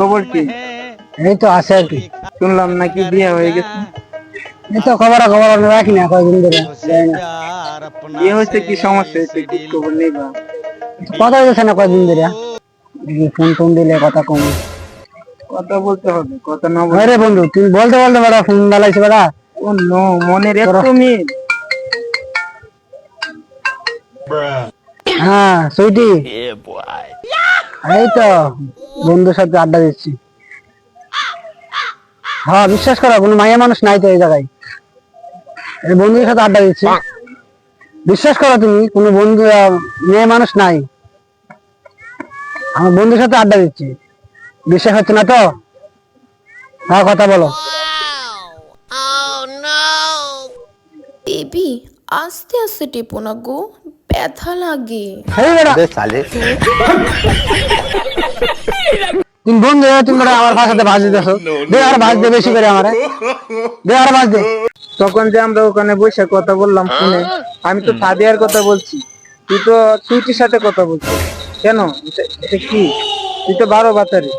খবর কি? এই তো আছে আর কি। শুনলাম নাকি বিয়ে হয়ে গেছে। এই তো খবর খবর আমি রাখি না কয়েকদিন ধরে। বিয়ে হয়েছে কি সমস্যা? হয়েছে কি খবর নেই বা। কথা হয়েছে না কয়েকদিন ধরে? ফোন টোন দিলে কথা কম। কথা বলতে হবে কথা না বলে আরে বন্ধু তুমি বলতে বলতে বেড়া ফোন ডালাইছে বেড়া। ও নো মনের এত মিল। হ্যাঁ সুইটি এই তো বন্ধুর সাথে আড্ডা দিচ্ছি। হ্যাঁ বিশ্বাস করো কোনো মাইয়া মানুষ নাই তো এই জায়গায়। এই বন্ধুদের সাথে আড্ডা দিচ্ছি। বিশ্বাস করো তুমি কোনো বন্ধু মেয়ে মানুষ নাই। আমার বন্ধুর সাথে আড্ডা দিচ্ছি। বিশ্বাস হচ্ছে না তো? হ্যাঁ কথা বলো। বেবি আস্তে আস্তে টেপো না গো। ব্যথা লাগে। তুমি বন্ধু তুমি আমার ভাষাতে ভাজ দিতেছো। দে আর ভাজ দে বেশি করে আমারে। দে আর ভাজ দে। তখন যে আমরা ওখানে বসে কথা বললাম ফোনে আমি তো সাদিয়ার কথা বলছি। তুই তো সুইটির সাথে কথা বলছিস। কেন? এটা কি? তুই তো বারো বাতারি।